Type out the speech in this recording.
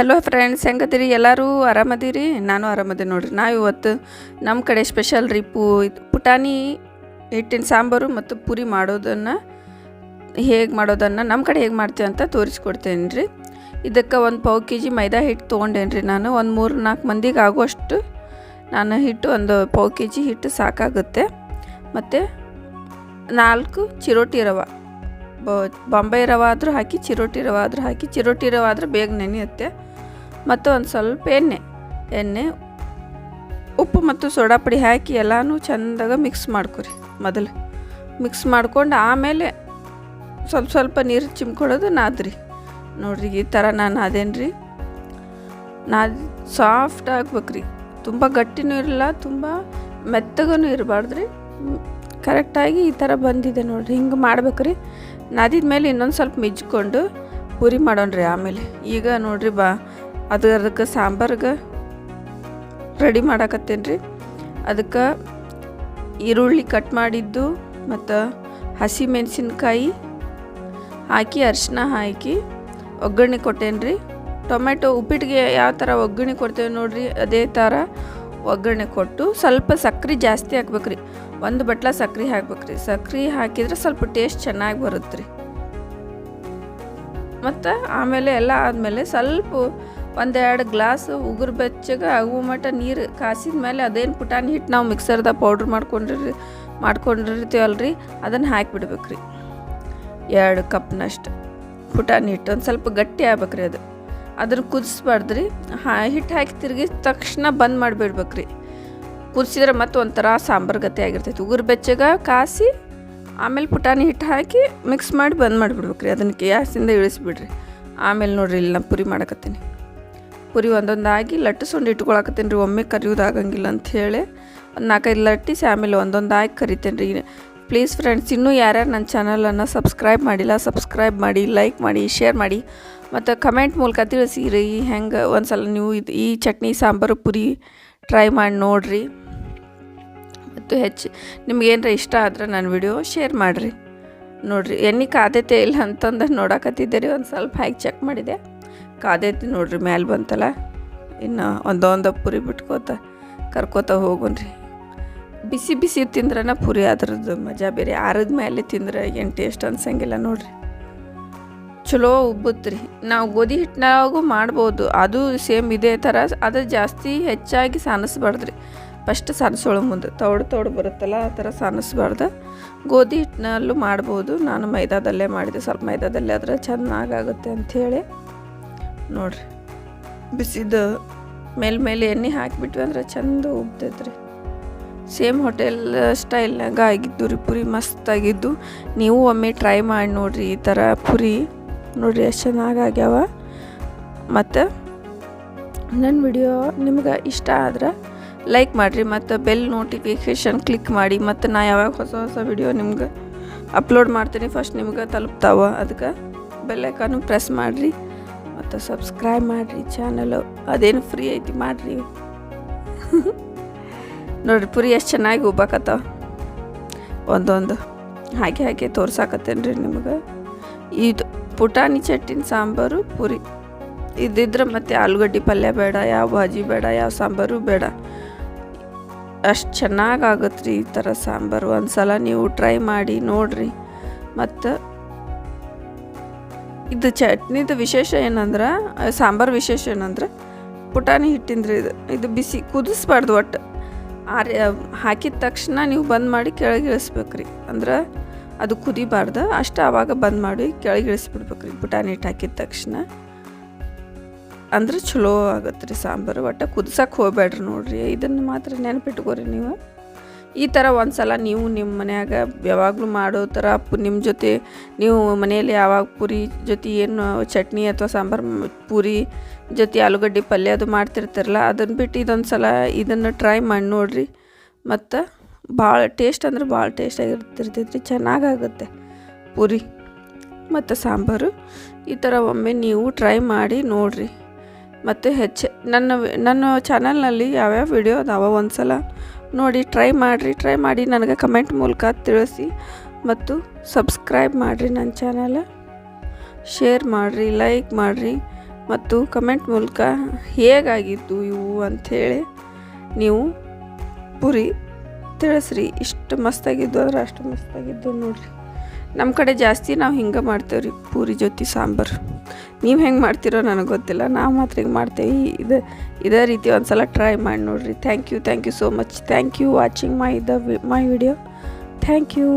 Hello friends ಹೆಂಗದಿರಿ? ಎಲ್ಲರೂ ಆರಾಮದಿರಿ? ನಾನು ಆರಾಮದಿ ನೋಡ್ರಿ. ನಾವು ಇವತ್ತು ನಮ್ಮ ಕಡೆ ಸ್ಪೆಷಲ್ ರೀ ಪೂ ಪುಟಾಣಿ ಹಿಟ್ಟಿನ ಸಾಂಬಾರು ಮತ್ತು ಪೂರಿ ಮಾಡೋದನ್ನು ಹೇಗೆ ಮಾಡೋದನ್ನು ನಮ್ಮ ಕಡೆ ಹೇಗೆ ಮಾಡ್ತೀವಿ ಅಂತ ತೋರಿಸ್ಕೊಡ್ತೇನೆ ರೀ. ಇದಕ್ಕೆ ಒಂದು ಪಾವು ಕೆ ಜಿ ಮೈದಾ ಹಿಟ್ಟು ತೊಗೊಂಡೇನು ರೀ ನಾನು. ಒಂದು ಮೂರು ನಾಲ್ಕು ಮಂದಿಗೆ ಆಗುವಷ್ಟು ನಾನು ಹಿಟ್ಟು ಒಂದು ಪಾವು ಕೆ ಜಿ ಹಿಟ್ಟು ಸಾಕಾಗುತ್ತೆ. ಮತ್ತು ನಾಲ್ಕು ಚಿರೋಟಿ ರವೆ. ಬ- ಬಾಂಬೆ ರವೆ ಆದರೂ ಹಾಕಿ ಚಿರೋಟಿ ರವ ಆದರೂ ಹಾಕಿ ಚಿರೋಟಿ ರವೆ ಆದರೆ ಬೇಗ ನೆನೆಯುತ್ತೆ. ಮತ್ತು ಒಂದು ಸ್ವಲ್ಪ ಎಣ್ಣೆ. ಎಣ್ಣೆ, ಉಪ್ಪು ಮತ್ತು ಸೋಡಾ ಪುಡಿ ಹಾಕಿ ಎಲ್ಲನೂ ಚೆಂದಾಗ ಮಿಕ್ಸ್ ಮಾಡ್ಕೊರಿ ಮೊದಲು. ಮಿಕ್ಸ್ ಮಾಡ್ಕೊಂಡು ಆಮೇಲೆ ಸ್ವಲ್ಪ ಸ್ವಲ್ಪ ನೀರು ಚಿಮ್ಕೊಳ್ಳೋದು ನಾದ್ರಿ. ನೋಡ್ರಿ ಈ ಥರ ನಾನು ಅದೇನ್ರಿ ನಾದ್ ಸಾಫ್ಟ್ ಆಗ್ಬೇಕ್ರಿ. ತುಂಬ ಗಟ್ಟಿನೂ ಇರಲ್ಲ, ತುಂಬ ಮೆತ್ತಗೂ ಇರಬಾರ್ದು ರೀ ಕರೆಕ್ಟಾಗಿ ಈ ಥರ ಬಂದಿದೆ ನೋಡ್ರಿ. ಹಿಂಗೆ ಮಾಡ್ಬೇಕ್ರಿ. ನಾದಿದ ಮೇಲೆ ಇನ್ನೊಂದು ಸ್ವಲ್ಪ ಮಿಜ್ಕೊಂಡು ಪೂರಿ ಮಾಡೋಣ್ರಿ ಆಮೇಲೆ. ಈಗ ನೋಡ್ರಿ ಬಾ ಅದು ಅದಕ್ಕೆ ಸಾಂಬಾರ್ಗೆ ರೆಡಿ ಮಾಡಾಕತ್ತೇನೆ ರೀ ಅದಕ್ಕೆ ಈರುಳ್ಳಿ ಕಟ್ ಮಾಡಿದ್ದು ಮತ್ತು ಹಸಿ ಮೆಣಸಿನ್ಕಾಯಿ ಹಾಕಿ ಅರಿಶಿನ ಹಾಕಿ ಒಗ್ಗರಣೆ ಕೊಟ್ಟೇನೆ ರೀ ಟೊಮೆಟೊ ಉಪ್ಪಿಟ್ಟಿಗೆ ಯಾವ ಥರ ಒಗ್ಗರಣೆ ಕೊಡ್ತೇವೆ ನೋಡ್ರಿ, ಅದೇ ಥರ ಒಗ್ಗರಣೆ ಕೊಟ್ಟು ಸ್ವಲ್ಪ ಸಕ್ರೆ ಜಾಸ್ತಿ ಹಾಕ್ಬೇಕ್ರಿ. ಒಂದು ಬಟ್ಲ ಸಕ್ರೆ ಹಾಕ್ಬೇಕ್ರಿ. ಸಕ್ರೆ ಹಾಕಿದ್ರೆ ಸ್ವಲ್ಪ ಟೇಸ್ಟ್ ಚೆನ್ನಾಗಿ ಬರುತ್ತೆ ರೀ ಮತ್ತು ಆಮೇಲೆ ಎಲ್ಲ ಆದಮೇಲೆ ಸ್ವಲ್ಪ ಒಂದೆರಡು ಗ್ಲಾಸ್ ಉಗುರು ಬೆಚ್ಚಗೆ ಅವು ಮಟ್ಟ ನೀರು ಕಾಸಿದ ಮೇಲೆ ಅದೇನು ಪುಟಾಣಿ ಹಿಟ್ಟು ನಾವು ಮಿಕ್ಸರ್ದಾಗ ಪೌಡ್ರ್ ಮಾಡ್ಕೊಂಡಿರಿ ಮಾಡ್ಕೊಂಡಿರ್ತೀವಲ್ಲ ರೀ ಅದನ್ನು ಹಾಕಿಬಿಡ್ಬೇಕ್ರಿ ಎರಡು ಕಪ್ನಷ್ಟು ಪುಟಾಣಿ ಹಿಟ್ಟು ಒಂದು ಸ್ವಲ್ಪ ಗಟ್ಟಿ ಆಗ್ಬೇಕ್ರಿ ಅದು. ಅದನ್ನು ಕುದಿಸ್ಬಾರ್ದು ರೀ ಹಾ ಹಿಟ್ಟು ಹಾಕಿ ತಿರುಗಿ ತಕ್ಷಣ ಬಂದ್ ಮಾಡಿಬಿಡ್ಬೇಕ್ರಿ. ಕುದಿಸಿದ್ರೆ ಮತ್ತೆ ಒಂಥರ ಸಾಂಬಾರು ಗತಿ ಆಗಿರ್ತೈತಿ. ಉಗುರು ಬೆಚ್ಚಗೆ ಕಾಸಿ, ಆಮೇಲೆ ಪುಟಾಣಿ ಹಿಟ್ಟು ಹಾಕಿ ಮಿಕ್ಸ್ ಮಾಡಿ ಬಂದ್ ಮಾಡಿಬಿಡ್ಬೇಕು ರೀ ಅದನ್ನು ಗ್ಯಾಸಿಂದ ಇಳಿಸ್ಬಿಡ್ರಿ. ಆಮೇಲೆ ನೋಡ್ರಿ ಇಲ್ಲಿ ನಾನು ಪುರಿ ಮಾಡಕತ್ತೀನಿ. ಪುರಿ ಒಂದೊಂದಾಗಿ ಲಟ್ಟಿಸ್ಕೊಂಡು ಇಟ್ಕೊಳಕತ್ತೀನಿ ರೀ. ಒಮ್ಮೆ ಕರಿಯೋದಾಗಂಗಿಲ್ಲ ಅಂತ ಹೇಳಿ ಒಂದು ನಾಲ್ಕೈದು ಲಟ್ಟಿಸಿ ಆಮೇಲೆ ಒಂದೊಂದಾಗಿ ಕರಿತೇನೆ ರೀ. ಪ್ಲೀಸ್ ಫ್ರೆಂಡ್ಸ್ ಇನ್ನೂ ಯಾರ್ಯಾರು ನನ್ನ ಚಾನಲನ್ನು ಸಬ್ಸ್ಕ್ರೈಬ್ ಮಾಡಿಲ್ಲ ಸಬ್ಸ್ಕ್ರೈಬ್ ಮಾಡಿ ಲೈಕ್ ಮಾಡಿ ಶೇರ್ ಮಾಡಿ ಮತ್ತು ಕಮೆಂಟ್ ಮೂಲಕ ತಿಳಿಸಿರಿ. ಹೆಂಗೆ ಒಂದು ಸಲ ನೀವು ಇದು ಈ ಚಟ್ನಿ ಸಾಂಬಾರು ಪುರಿ ಟ್ರೈ ಮಾಡಿ ನೋಡಿರಿ. ಮತ್ತು ಹೆಚ್ಚು ನಿಮ್ಗೇನಾರ ಇಷ್ಟ ಆದ್ರೆ ನನ್ನ ವಿಡಿಯೋ ಶೇರ್ ಮಾಡಿರಿ. ನೋಡಿರಿ, ಎಣ್ಣೆ ಆದ್ಯತೆ ಇಲ್ಲ ಅಂತಂದು ನೋಡಕತ್ತಿದ್ದೆ ರೀ. ಒಂದು ಸ್ವಲ್ಪ ಹಾಕಿ ಚೆಕ್ ಮಾಡಿದೆ. ಕಾದೈತಿ ನೋಡ್ರಿ, ಮ್ಯಾಲೆ ಬಂತಲ್ಲ? ಇನ್ನು ಒಂದೊಂದು ಪುರಿ ಬಿಟ್ಕೋತ ಕರ್ಕೋತ ಹೋಗೋಣ್ರಿ ಬಿಸಿ ಬಿಸಿ ತಿಂದ್ರನ ಪುರಿ ಅದ್ರದ್ದು ಮಜಾ ಬೇರೆ, ಆರದ ಮೇಲೆ ತಿಂದ್ರೆ ಏನು ಟೇಸ್ಟ್ ಅನ್ಸಂಗಿಲ್ಲ ನೋಡ್ರಿ. ಚಲೋ ಉಬ್ಬುತ್ರಿ. ನಾವು ಗೋಧಿ ಹಿಟ್ಟಿನಾಗೂ ಮಾಡ್ಬೋದು, ಅದು ಸೇಮ್ ಇದೇ ಥರ ಅದು ಜಾಸ್ತಿ ಹೆಚ್ಚಾಗಿ ಸಾನಿಸ್ಬಾರ್ದ್ರಿ. ಫಸ್ಟ್ ಸಾನಿಸೋಳು ಮುಂದೆ, ತೌಡು ತೌಡು ಬರುತ್ತಲ್ಲ, ಆ ಥರ ಸಾನಿಸ್ಬಾರ್ದು. ಗೋಧಿ ಹಿಟ್ಟಿನಲ್ಲೂ ಮಾಡ್ಬೋದು, ನಾನು ಮೈದಾದಲ್ಲೇ ಮಾಡಿದೆ, ಸ್ವಲ್ಪ ಮೈದಾದಲ್ಲೇ ಆದರೆ ಚೆನ್ನಾಗಾಗುತ್ತೆ ಅಂಥೇಳಿ ನೋಡ್ರಿ. ಬಿಸಿದು ಮೇಲೆ ಮೇಲೆ ಎಣ್ಣೆ ಹಾಕಿಬಿಟ್ವಿ ಅಂದ್ರೆ ಚಂದ ಉಬ್ತೈತ್ರಿ ಸೇಮ್ ಹೋಟೆಲ್ ಸ್ಟೈಲ್ನಾಗ ಆಗಿದ್ದು ರೀ, ಪುರಿ ಮಸ್ತಾಗಿದ್ದು ನೀವು ಒಮ್ಮೆ ಟ್ರೈ ಮಾಡಿ ನೋಡ್ರಿ, ಈ ಥರ ಪುರಿ ನೋಡ್ರಿ ಎಷ್ಟು ಚೆನ್ನಾಗಿ ಆಗ್ಯಾವ. ಮತ್ತು ನನ್ನ ವಿಡಿಯೋ ನಿಮ್ಗೆ ಇಷ್ಟ ಆದ್ರೆ ಲೈಕ್ ಮಾಡಿರಿ, ಮತ್ತು ಬೆಲ್ ನೋಟಿಫಿಕೇಷನ್ ಕ್ಲಿಕ್ ಮಾಡಿ, ಮತ್ತು ನಾ ಯಾವಾಗ ಹೊಸ ಹೊಸ ವಿಡಿಯೋ ನಿಮ್ಗೆ ಅಪ್ಲೋಡ್ ಮಾಡ್ತೀನಿ ಫಸ್ಟ್ ನಿಮ್ಗೆ ತಲುಪ್ತಾವ. ಅದಕ್ಕೆ ಬೆಲ್ಲೈಕಾನು ಪ್ರೆಸ್ ಮಾಡಿರಿ. ಮತ್ತು ಸಬ್ಸ್ಕ್ರೈಬ್ ಮಾಡಿರಿ ಚಾನಲು. ಅದೇನು ಫ್ರೀ ಐತಿ ಮಾಡಿರಿ. ನೋಡಿರಿ, ಪುರಿ ಎಷ್ಟು ಚೆನ್ನಾಗಿ ಉಬ್ಬಾಕತ್ತಾವ. ಒಂದೊಂದು. ಹಾಗೆ ಹಾಗೆ ತೋರ್ಸಾಕತ್ತೇನೆ ರೀ ನಿಮಗೆ. ಇದು ಪುಟಾಣಿ ಚಟ್ಟಿನ ಸಾಂಬಾರು, ಪುರಿ. ಇದ್ದಿದ್ರೆ ಮತ್ತು ಆಲೂಗಡ್ಡೆ ಪಲ್ಯ ಬೇಡ, ಯಾವ ಭಾಜಿ ಬೇಡ, ಯಾವ ಸಾಂಬಾರು ಬೇಡ. ಅಷ್ಟು ಚೆನ್ನಾಗಿ ಆಗುತ್ತೆ ರೀ ಈ ಥರ ಸಾಂಬಾರು. ಒಂದು ಸಲ ನೀವು ಟ್ರೈ ಮಾಡಿ ನೋಡಿರಿ. ಮತ್ತು ಇದು ಚಟ್ನಿದು ವಿಶೇಷ ಏನಂದ್ರೆ ಸಾಂಬಾರು ವಿಶೇಷ ಏನಂದ್ರೆ, ಪುಟಾಣಿ ಹಿಟ್ಟಿಂದ್ರಿ ಇದು. ಇದು ಬಿಸಿ ಕುದಿಸ್ಬಾರ್ದು ಒಟ್ಟು. ಆರಿ ಹಾಕಿದ ತಕ್ಷಣ ನೀವು ಬಂದ್ ಮಾಡಿ ಕೆಳಗೆ ಇಳಿಸ್ಬೇಕ್ರಿ ಅಂದ್ರೆ ಅದು ಕುದಿಬಾರ್ದು. ಅಷ್ಟು ಆವಾಗ ಬಂದ್ ಮಾಡಿ ಕೆಳಗೆ ಇಳಿಸ್ಬಿಡ್ಬೇಕ್ರಿ ಪುಟಾಣಿ ಹಿಟ್ಟು ಹಾಕಿದ ತಕ್ಷಣ. ಅಂದ್ರೆ ಚಲೋ ಆಗತ್ತೆ ರೀ ಸಾಂಬಾರು. ಒಟ್ಟು ಕುದಿಸಕ್ಕೆ ಹೋಗ್ಬೇಡ್ರಿ ನೋಡ್ರಿ. ಇದನ್ನು ಮಾತ್ರ ನೆನಪಿಟ್ಕೋರಿ ನೀವು. ಈ ಥರ ಒಂದು ಸಲ ನೀವು ನಿಮ್ಮ ಮನ್ಯಾಗ ಯಾವಾಗಲೂ ಮಾಡೋ ಥರ ನಿಮ್ಮ ಜೊತೆ ನೀವು ಮನೆಯಲ್ಲಿ ಯಾವಾಗ ಪೂರಿ ಜೊತೆ ಏನು ಚಟ್ನಿ ಅಥವಾ ಸಾಂಬಾರು ಪೂರಿ ಜೊತೆ ಆಲೂಗಡ್ಡೆ ಪಲ್ಯ ಅದು ಮಾಡ್ತಿರ್ತಾರಲ್ಲ ಅದನ್ನು ಬಿಟ್ಟು ಇದೊಂದು ಸಲ ಇದನ್ನು ಟ್ರೈ ಮಾಡಿ ನೋಡಿರಿ. ಮತ್ತು ಭಾಳ ಟೇಸ್ಟ್ ಅಂದ್ರೆ ಭಾಳ ಟೇಸ್ಟ್ ಆಗಿರ್ತಿರ್ತೈತೆ ರೀ ಚೆನ್ನಾಗಾಗುತ್ತೆ ಪೂರಿ ಮತ್ತು ಸಾಂಬಾರು. ಈ ಥರ ಒಮ್ಮೆ ನೀವು ಟ್ರೈ ಮಾಡಿ ನೋಡಿರಿ. ಮತ್ತು ಹೆಚ್ಚು ನನ್ನ ನನ್ನ ಚಾನಲ್ನಲ್ಲಿ ಯಾವ್ಯಾವ ವಿಡಿಯೋ ಅದಾವ ಒಂದು ಸಲ ನೋಡಿ ಟ್ರೈ ಮಾಡಿರಿ ಟ್ರೈ ಮಾಡಿ ನನಗೆ ಕಮೆಂಟ್ ಮೂಲಕ ತಿಳಿಸಿ ಮತ್ತು ಸಬ್ಸ್ಕ್ರೈಬ್ ಮಾಡಿರಿ ನನ್ನ ಚಾನಲ್ ಶೇರ್ ಮಾಡಿರಿ ಲೈಕ್ ಮಾಡಿರಿ ಮತ್ತು ಕಮೆಂಟ್ ಮೂಲಕ ಹೇಗಾಗಿತ್ತು ಇವು ಅಂಥೇಳಿ ನೀವು ಪುರಿ ತಿಳಿಸ್ರಿ. ಇಷ್ಟು ಮಸ್ತಾಗಿದ್ದು ಅಂದ್ರೆ ಅಷ್ಟು ಮಸ್ತಾಗಿದ್ದು ನೋಡ್ರಿ. ನಮ್ಮ ಕಡೆ ಜಾಸ್ತಿ ನಾವು ಹಿಂಗೆ ಮಾಡ್ತೇವೆ ರೀ ಪೂರಿ ಜೊತೆ ಸಾಂಬಾರು. ನೀವು ಹೆಂಗೆ ಮಾಡ್ತೀರೋ ನನಗೆ ಗೊತ್ತಿಲ್ಲ, ನಾವು ಮಾತ್ರ ಹಿಂಗೆ ಮಾಡ್ತೇವೆ. ಇದು, ಇದೇ ರೀತಿ ಒಂದು ಸಲ ಟ್ರೈ ಮಾಡಿ ನೋಡಿರಿ. Thank you thank you so much thank you watching my the my video thank you